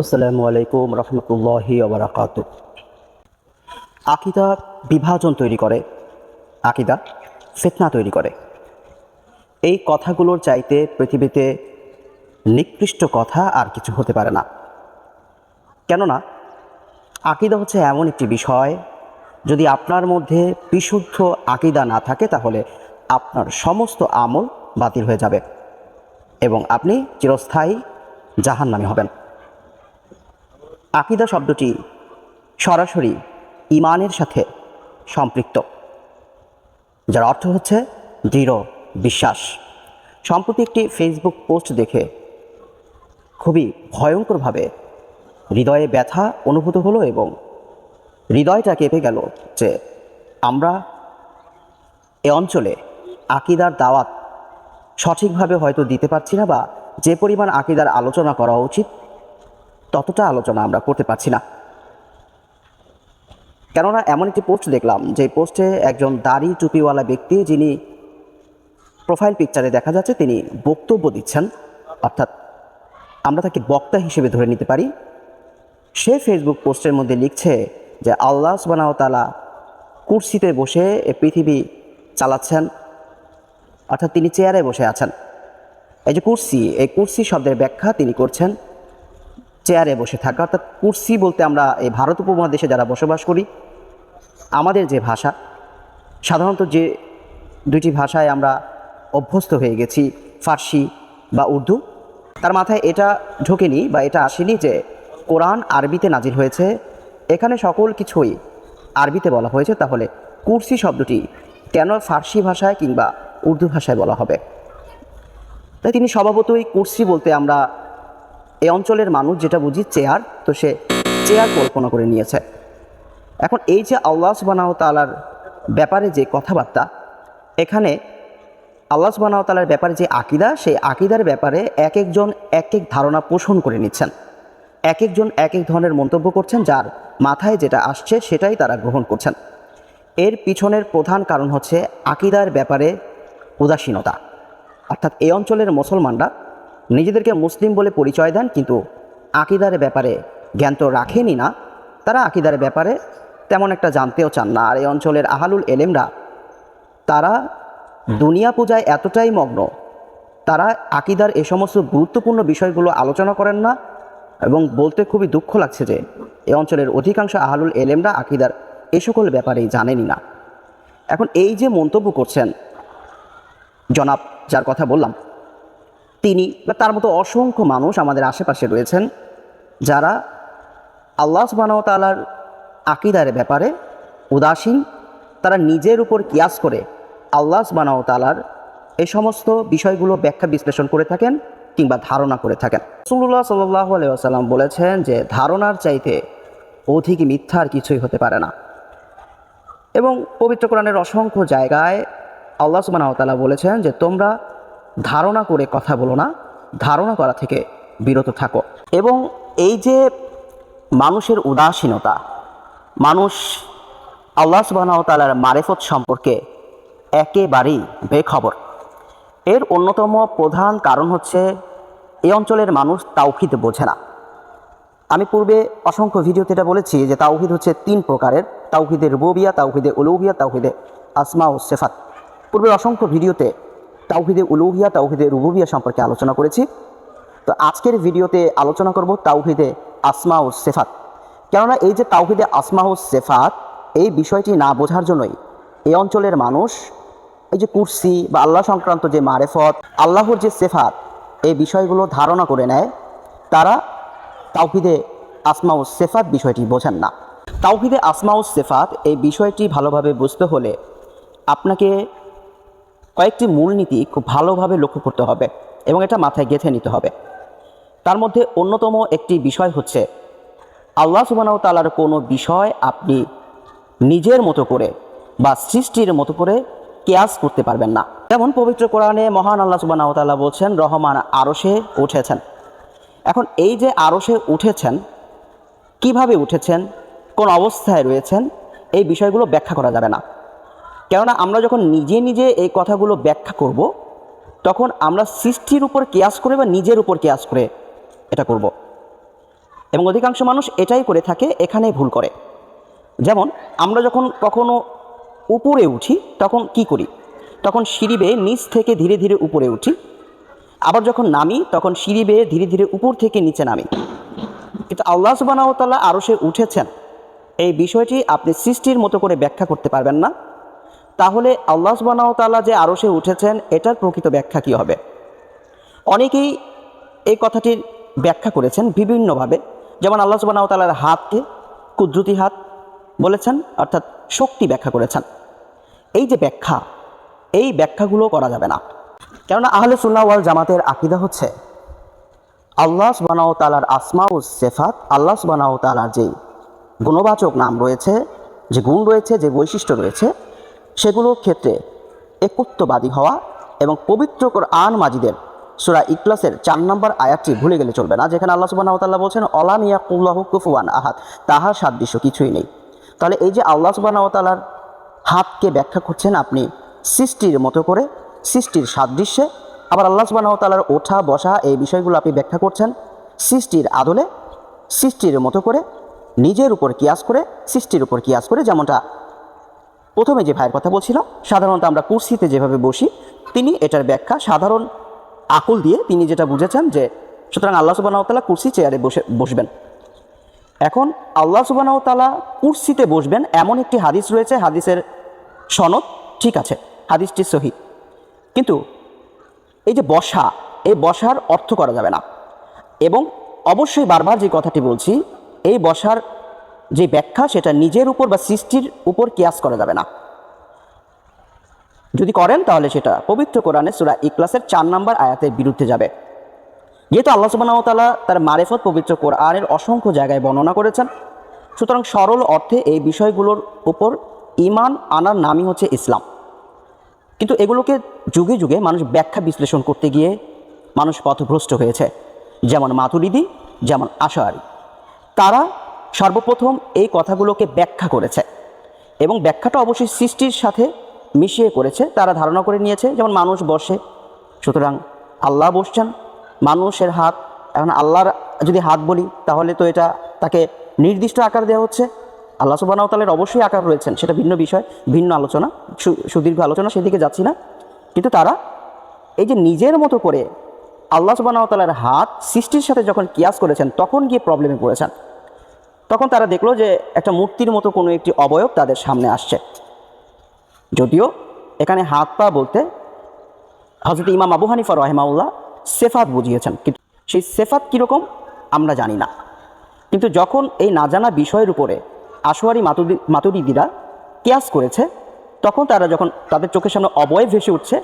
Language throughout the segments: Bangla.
আসসালামু আলাইকুম রহমতুল্লাহি ওবরাকাত আকিদা বিভাজন তৈরি করে, আকিদা ফিতনা তৈরি করে। এই কথাগুলোর চাইতে পৃথিবীতে নিকৃষ্ট কথা আর কিছু হতে পারে না। কেননা, আকিদা হচ্ছে এমন একটি বিষয়, যদি আপনার মধ্যে বিশুদ্ধ আকিদা না থাকে, তাহলে আপনার সমস্ত আমল বাতিল হয়ে যাবে এবং আপনি চিরস্থায়ী জাহান্নামী হবেন। আকিদা শব্দটি সরাসরি ইমানের সাথে সম্পৃক্ত, যার অর্থ হচ্ছে দৃঢ় বিশ্বাস। সম্প্রতি একটি ফেসবুক পোস্ট দেখে খুবই ভয়ঙ্করভাবে হৃদয়ে ব্যথা অনুভূত হলো এবং হৃদয়টা কেঁপে গেল যে আমরা এ অঞ্চলে আকিদার দাওয়াত সঠিকভাবে হয়তো দিতে পারছি না বা যে পরিমাণ আকিদার আলোচনা করা উচিত ততটা আলোচনা আমরা করতে পারছি না। কেননা এমন একটি পোস্ট দেখলাম, যে পোস্টে একজন দাড়ি টুপিওয়ালা ব্যক্তি যিনি প্রোফাইল পিকচারে দেখা যাচ্ছে, তিনি বক্তব্য দিচ্ছেন। অর্থাৎ আমরা তাকে বক্তা হিসেবে ধরে নিতে পারি। সে ফেসবুক পোস্টের মধ্যে লিখছে যে, আল্লাহ সুবানাও তালা কুর্সিতে বসে এ পৃথিবী চালাচ্ছেন। অর্থাৎ তিনি চেয়ারে বসে আছেন। এই যে কুর্সি, এই কুর্সি শব্দের ব্যাখ্যা তিনি করছেন। চেয়ারে বসে থাকা, অর্থাৎ কুর্সি বলতে আমরা এই ভারত উপমহাদেশে যারা বসবাস করি, আমাদের যে ভাষা, সাধারণত যে দুইটি ভাষায় আমরা অভ্যস্ত হয়ে গেছি, ফার্সি বা উর্দু, তার মাথায় এটা ঢোকেনি বা এটা আসেনি যে কোরআন আরবিতে নাজিল হয়েছে। এখানে সকল কিছুই আরবিতে বলা হয়েছে, তাহলে কুর্সি শব্দটি কেন ফার্সি ভাষায় কিংবা উর্দু ভাষায় বলা হবে? তাই তিনি স্বভাবতই কুর্সি বলতে আমরা এই অঞ্চলের মানুষ যেটা বুঝি চেয়ার, তো সে চেয়ার কল্পনা করে নিয়েছে। এখন এই যে আল্লাহ সুবানাহ তালার ব্যাপারে যে কথাবার্তা, এখানে আল্লাহ সুবানাহ তালার ব্যাপারে যে আকিদা, সেই আকিদার ব্যাপারে এক একজন এক এক ধারণা পোষণ করে নিচ্ছেন। এক একজন এক এক ধরনের মন্তব্য করছেন, যার মাথায় যেটা আসছে সেটাই তারা গ্রহণ করছেন। এর পিছনের প্রধান কারণ হচ্ছে আকিদার ব্যাপারে উদাসীনতা। অর্থাৎ এই অঞ্চলের মুসলমানরা নিজেদেরকে মুসলিম বলে পরিচয় দেন, কিন্তু আকিদার ব্যাপারে জ্ঞান তো রাখেনি না। তারা আকিদার ব্যাপারে তেমন একটা জানতেও চান না। আর এই অঞ্চলের আহালুল এলেমরা, তারা দুনিয়া পূজায় এতটাই মগ্ন, তারা আকিদার এ সমস্ত গুরুত্বপূর্ণ বিষয়গুলো আলোচনা করেন না এবং বলতে খুবই দুঃখ লাগছে যে এই অঞ্চলের অধিকাংশ আহালুল এলেমরা আকিদার এ সকল ব্যাপারেই জানেনই না। এখন এই যে মন্তব্য করছেন, জনাব, যার কথা বললাম তিনি বা তার মতো অসংখ্য মানুষ আমাদের আশেপাশে রয়েছেন, যারা আল্লাহ সুবাহতালার আকিদার ব্যাপারে উদাসীন, তারা নিজের উপর কিয়াস করে আল্লাহ সুবাহতালার এই সমস্ত বিষয়গুলো ব্যাখ্যা বিশ্লেষণ করে থাকেন কিংবা ধারণা করে থাকেন। সুল্লাহ সাল্লাহ আলাইসাল্লাম বলেছেন যে, ধারণার চাইতে অধিক মিথ্যার কিছুই হতে পারে না। এবং পবিত্র অসংখ্য জায়গায় আল্লাহ সুবাহতালা বলেছেন যে, তোমরা ধারণা করে কথা বলো না, ধারণা করা থেকে বিরত থাকো। এবং এই যে মানুষের উদাসীনতা, মানুষ আল্লাহ সুবাহতালার মারেফত সম্পর্কে একেবারেই বেখবর। এর অন্যতম প্রধান কারণ হচ্ছে, এই অঞ্চলের মানুষ তাওহিদ বোঝে না। আমি পূর্বে অসংখ্য ভিডিওতে এটা বলেছি যে তাওহিদ হচ্ছে তিন প্রকারের, তাওহিদে রুবিয়া তাওহিদে উলৌহিয়া, তাওহিদে আসমা ও সেফাত। পূর্বের অসংখ্য ভিডিওতে তাওহিদে উলৌহিয়া তাওহিদে রুবুবিয়া সম্পর্কে আলোচনা করেছি। তো আজকের ভিডিওতে আলোচনা করব তাওহিদে আসমা ও সেফাত। কেননা এই যে তাওহিদে আসমা ও সেফাত, এই বিষয়টি না বোঝার জন্যই এই অঞ্চলের মানুষ, এই যে কুর্সি বা আল্লাহ সংক্রান্ত যে মারেফত, আল্লাহর যে সেফাত, এই বিষয়গুলো ধারণা করে নেয়, তারা তাওহিদে আসমা ও সেফাত বিষয়টি বোঝেন না। তাওহিদে আসমা ও সেফাত এই বিষয়টি ভালোভাবে বুঝতে হলে আপনাকে কয়েকটি মূলনীতি খুব ভালোভাবে লক্ষ্য করতে হবে এবং এটা মাথায় গেঁথে নিতে হবে। তার মধ্যে অন্যতম একটি বিষয় হচ্ছে, আল্লাহ সুবানাও তালার কোনো বিষয় আপনি নিজের মতো করে বা সৃষ্টির মতো করে কেয়াস করতে পারবেন না। যেমন পবিত্র কোরআনে মহান আল্লাহ সুবানাও তাল্লাহ বলছেন, রহমান আরশে উঠেছেন। এখন এই যে আরশে উঠেছেন, কীভাবে উঠেছেন, কোন অবস্থায় রয়েছেন, এই বিষয়গুলো ব্যাখ্যা করা যাবে না। কেননা আমরা যখন নিজে নিজে এই কথাগুলো ব্যাখ্যা করব, তখন আমরা সৃষ্টির উপর কেয়াস করে বা নিজের উপর কেয়াস করে এটা করব। এবং অধিকাংশ মানুষ এটাই করে থাকে এখানে ভুল করে। যেমন, আমরা যখন কখনো উপরে উঠি, তখন কি করি? তখন সিঁড়ি বেয়ে নিচ থেকে ধীরে ধীরে উপরে উঠি। আবার যখন নামি, তখন সিঁড়ি বেয়ে ধীরে ধীরে উপর থেকে নিচে নামি। কিন্তু আল্লাহ সুবানাওতাল্লাহ আরও সে উঠেছেন। এই বিষয়টি আপনি সৃষ্টির মতো করে ব্যাখ্যা করতে পারবেন না। তাহলে আল্লাহ সুবানাওতাল্লাহ যে আরও সে উঠেছেন, এটার প্রকৃত ব্যাখ্যা কী হবে? অনেকেই এই কথাটির ব্যাখ্যা করেছেন বিভিন্নভাবে। যেমন আল্লাহ সুবানাওতালার হাতকে কুদরতি হাত বলেছেন, অর্থাৎ শক্তি ব্যাখ্যা করেছেন। এই যে ব্যাখ্যা, এই ব্যাখ্যাগুলো করা যাবে না। কেননা আহলে ওয়াল জামাতের আকিদা হচ্ছে, আল্লাহ সুবানাও তালার আসমা ও সেফাত, আল্লাহ সুবানাও তালার যেই গুণবাচক নাম রয়েছে, যে গুণ রয়েছে, যে বৈশিষ্ট্য রয়েছে সেগুলোর ক্ষেত্রে একত্ববাদী হওয়া এবং পবিত্র আন মাজিদের সুরা ইকলাসের চার নম্বর আয়াতটি ভুলে গেলে চলবে না, যেখানে আল্লাহ সুবাহ তাল্লাহ বলছেন, অলাম ইয়াকুল্লাহ কুফুয়ান আহাত তাহার সাদৃশ্য কিছুই নেই। তাহলে এই যে আল্লাহ সুবাহ তাল্লার হাতকে ব্যাখ্যা করছেন আপনি, সৃষ্টির মতো করে, সৃষ্টির সাদৃশ্যে, আবার আল্লাহ সুবাহ তাল্লার ওঠা বসা এই বিষয়গুলো আপনি ব্যাখ্যা করছেন, সৃষ্টির আদলে, সৃষ্টির মতো করে, নিজের উপর কিয়াস করে, সৃষ্টির উপর কিয়াস করে, যেমনটা প্রথমে যে ভাইয়ের কথা বলছিলাম সাধারণত আমরা কুর্সিতে যেভাবে বসি, তিনি এটার ব্যাখ্যা সাধারণ আকুল দিয়ে তিনি যেটা বুঝেছেন যে, সুতরাং আল্লাহ সুবাহতালা কুর্সি চেয়ারে বসে, বসবেন। এখন আল্লাহ সুবাহতালা কুর্সিতে বসবেন এমন একটি হাদিস রয়েছে, হাদিসের সনদ ঠিক আছে, হাদিসটি সহি। কিন্তু এই যে বসা, এই বসার অর্থ করা যাবে না। এবং অবশ্যই বারবার যে কথাটি বলছি, এই বসার যে ব্যাখ্যা সেটা নিজের উপর বা সৃষ্টির উপর কিয়াস করা যাবে না। যদি করেন তাহলে সেটা পবিত্র কোরআনে সুরা ইকলাসের চার নম্বর আয়াতের বিরুদ্ধে যাবে। যেহেতু আল্লাহ সুবাহতালা তার মারেফত পবিত্র কোরআনের অসংখ্য জায়গায় বর্ণনা করেছেন, সুতরাং সরল অর্থে এই বিষয়গুলোর উপর ইমান আনার নামই হচ্ছে ইসলাম। কিন্তু এগুলোকে যুগে যুগে মানুষ ব্যাখ্যা বিশ্লেষণ করতে গিয়ে মানুষ পথভ্রষ্ট হয়েছে। যেমন মাতুরিদি, যেমন আশাহারি তারা সর্বপ্রথম এই কথাগুলোকে ব্যাখ্যা করেছে এবং ব্যাখ্যাটা অবশ্যই সৃষ্টির সাথে মিশিয়ে করেছে, তারা ধারণা করে নিয়েছে, যেমন মানুষ বসে, সুতরাং আল্লাহ বসছেন, মানুষের হাত, এখন আল্লাহর যদি হাত বলি, তাহলে তো এটা তাকে নির্দিষ্ট আকার দেওয়া হচ্ছে। আল্লাহ সুবাহতালের অবশ্যই আকার রয়েছেন, সেটা ভিন্ন বিষয়, ভিন্ন আলোচনা সুদীর্ঘ আলোচনা সেদিকে যাচ্ছি না। কিন্তু তারা এই যে নিজের মতো করে আল্লাহ সুবাহতালের হাত সৃষ্টির সাথে যখন কিয়াস করেছেন, তখন গিয়ে প্রবলেমে পড়েছেন। তখন তারা দেখল যে একটা মূর্তির মতো কোনো একটি অবয়ব তাদের সামনে আসছে। যদিও এখানে হাত পা বলতে হজরত ইমাম আবু হানিফা রহেমাউল্লাহ সেফাত বুঝিয়েছেন। কিন্তু সেই সেফাত কীরকম আমরা জানি না। কিন্তু যখন এই না জানা বিষয়ের উপরে আশোয়ারি মাতুদি মাতুরিদিরা কেয়াস করেছে, তখন তারা যখন তাদের চোখের সামনে অবয়ব ভেসে উঠছে,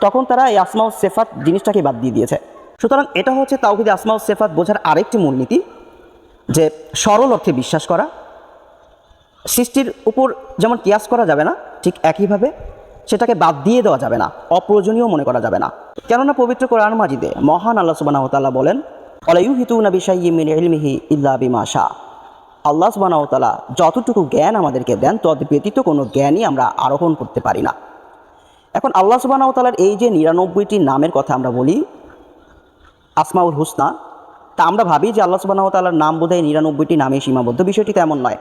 তখন তারা এই আসমাউ সেফাত জিনিসটাকে বাদ দিয়ে দিয়েছে। সুতরাং এটা হচ্ছে তাওহিদ আসমাউ সেফাত বোঝার আরেকটি মূলনীতি। যে সরল অর্থে বিশ্বাস করা, সৃষ্টির উপর যেমন কিয়াস করা যাবে না, ঠিক একইভাবে সেটাকে বাদ দিয়ে দেওয়া যাবে না, অপ্রয়োজনীয় মনে করা যাবে না। কেননা পবিত্র কোরআন মাজিদে মহান আল্লাহ সুবাহ তাল্লাহ বলেন অলাইউ হিতু নবী সাইমিন ইলমিহি ইল্লা বিমা শাহ আল্লাহ সুবাহ তালা যতটুকু জ্ঞান আমাদেরকে দেন, তদ ব্যতীত কোনো জ্ঞানই আমরা আরোহণ করতে পারি না। এখন আল্লাহ সুবাহ তালার এই যে নিরানব্বইটি নামের কথা আমরা বলি, আসমাউল হুসনা তা আমরা ভাবি যে আল্লাহ সুবাহ তালার নাম বোধহয় নিরানব্বইটি নামে সীমাবদ্ধ। বিষয়টি তেমন নয়।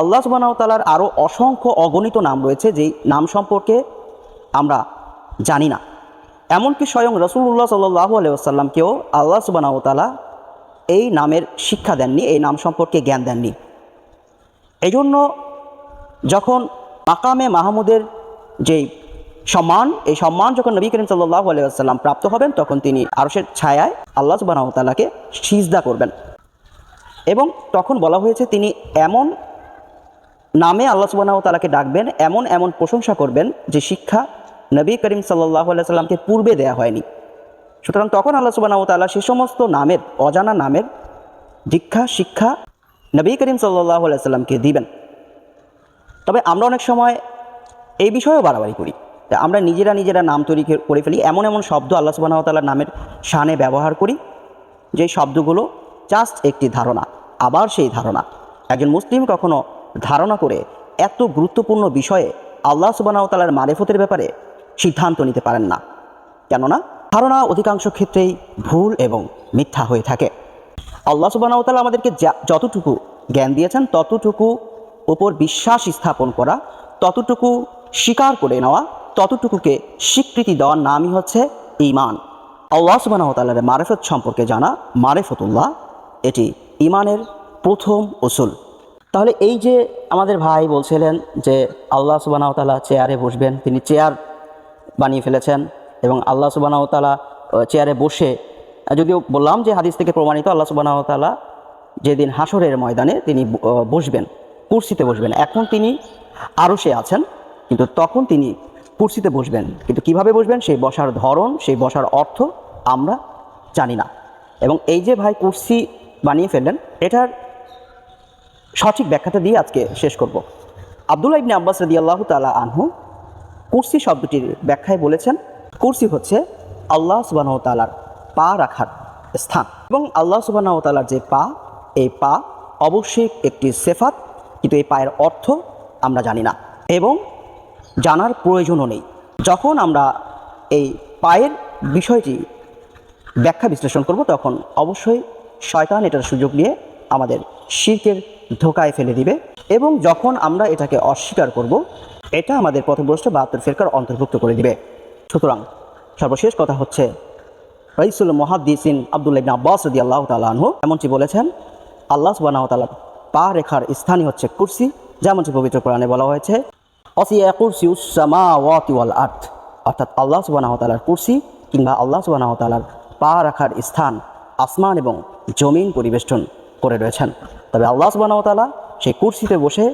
আল্লাহ সুবাহ তালার আরও অসংখ্য অগণিত নাম রয়েছে, যেই নাম সম্পর্কে আমরা জানি না। এমনকি স্বয়ং রসুল্লাহ সাল্লাহ আলাইসাল্লামকেও আল্লাহ সুবাহ তালা এই নামের শিক্ষা দেননি, এই নাম সম্পর্কে জ্ঞান দেননি। এই জন্য যখন মাকামে মাহমুদের যেই সম্মান, এই সম্মান যখন নবী করিম সাল্লাহ আলাইসাল্লাম প্রাপ্ত হবেন, তখন তিনি আরশের ছায়ায় আল্লাহ সুবাহ তালাকে সিজদা করবেন। এবং তখন বলা হয়েছে, তিনি এমন নামে আল্লাহ সুবাহ তালাকে ডাকবেন, এমন এমন প্রশংসা করবেন যে শিক্ষা নবী করিম সাল্লাহ সাল্লামকে পূর্বে দেয়া হয়নি। সুতরাং তখন আল্লাহ সুবাহ তাল্লাহ সে সমস্ত নামের, অজানা নামের দীক্ষা, শিক্ষা নবী করিম সাল্লাহ আলাইসাল্লামকে দিবেন। তবে আমরা অনেক সময় এই বিষয়েও বাড়াবাড়ি করি। আমরা নিজেরা নিজেরা নাম তৈরি করে ফেলি। এমন এমন শব্দ আল্লাহ সুবাহ তাল্লার নামের শানে ব্যবহার করি, যে শব্দগুলো জাস্ট একটি ধারণা, আবার সেই ধারণা। একজন মুসলিম কখনো ধারণা করে এত গুরুত্বপূর্ণ বিষয়ে আল্লাহ সুবাহতালার মারেফতের ব্যাপারে সিদ্ধান্ত নিতে পারেন না। কেননা ধারণা অধিকাংশ ক্ষেত্রেই ভুল এবং মিথ্যা হয়ে থাকে। আল্লাহ সুবাহতালা আমাদেরকে যতটুকু জ্ঞান দিয়েছেন, ততটুকু উপর বিশ্বাস স্থাপন করা, ততটুকু স্বীকার করে নেওয়া ততটুকুকে স্বীকৃতি দেওয়ার নামই হচ্ছে ইমান আল্লাহ সুবাহতালার মারেফত সম্পর্কে জানা মারেফতুল্লাহ, এটি ইমানের প্রথম ওসুল তাহলে এই যে আমাদের ভাই বলছিলেন যে আল্লাহ সুবাহতালা চেয়ারে বসবেন, তিনি চেয়ার বানিয়ে ফেলেছেন এবং আল্লাহ সুবাহতালা চেয়ারে বসে, যদিও বললাম যে হাদিস থেকে প্রমাণিত আল্লাহ সুবাহতালা যেদিন হাসরের ময়দানে তিনি বসবেন, কুর্সিতে বসবেন, এখন তিনি আরও সে আছেন, কিন্তু তখন তিনি কুর্সিতে বসবেন। কিন্তু কীভাবে বসবেন? সেই বসার ধরন, সেই বসার অর্থ আমরা জানি না। এবং এই যে ভাই কুর্সি বানিয়ে ফেললেন, এটার সঠিক ব্যাখ্যাটা দিয়ে আজকে শেষ করব। আবদুল্লাহ ইবনে আব্বাস রদি আল্লাহ তালা আনহু কুর্সি শব্দটির ব্যাখ্যায় বলেছেন, কুর্সি হচ্ছে আল্লাহ সুবাহ তালার পা রাখার স্থান। এবং আল্লাহ সুবাহ তালার যে পা, এই পা অবশ্যই একটি সেফাত, কিন্তু এই পায়ের অর্থ আমরা জানি না। এবং জানার প্রয়োজনও নেই। যখন আমরা এই পায়ের বিষয়টি ব্যাখ্যা বিশ্লেষণ করব, তখন অবশ্যই শয়তান এটার সুযোগ নিয়ে আমাদের শির্কের ধোকায় ফেলে দিবে এবং যখন আমরা এটাকে অস্বীকার করব, এটা আমাদের পথভ্রষ্ট বাহাত্তর ফেরকার অন্তর্ভুক্ত করে দিবে। সুতরাং সর্বশেষ কথা হচ্ছে, রইসুল মহাদ্দিসিন আবদুল্লাহ ইবনে আব্বাস রদি আল্লাহ তালু এমনটি বলেছেন, আল্লাহ সুবাহ পা রেখার স্থানই হচ্ছে কুরসি, যেমনটি পবিত্র কোরআনে বলা হয়েছে অসিয়া কুরসি উসামা ওয়াতি ওয়াল আর্থ অর্থাৎ আল্লাহ সুবাহ তালার কুরসি কিংবা আল্লাহ সুবাহ তালার পা রাখার স্থান, আসমান এবং জমিন পরিবেষ্টন করে রয়েছেন। তবে আল্লাহ সুবাহ সেই কুরসিতে বসে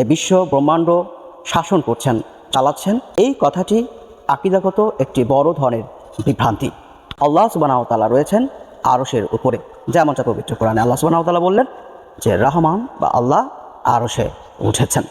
এই বিশ্ব ব্রহ্মাণ্ড শাসন করছেন, চালাচ্ছেন। এই কথাটি আকিদাগত একটি বড় ধরনের বিভ্রান্তি। আল্লাহ সুবাহ রয়েছেন আরশের উপরে। যেমনটা পবিত্র কোরআনে আল্লাহ সুবাহ বললেন যে, রহমান বা আল্লাহ আরশে উঠেছেন।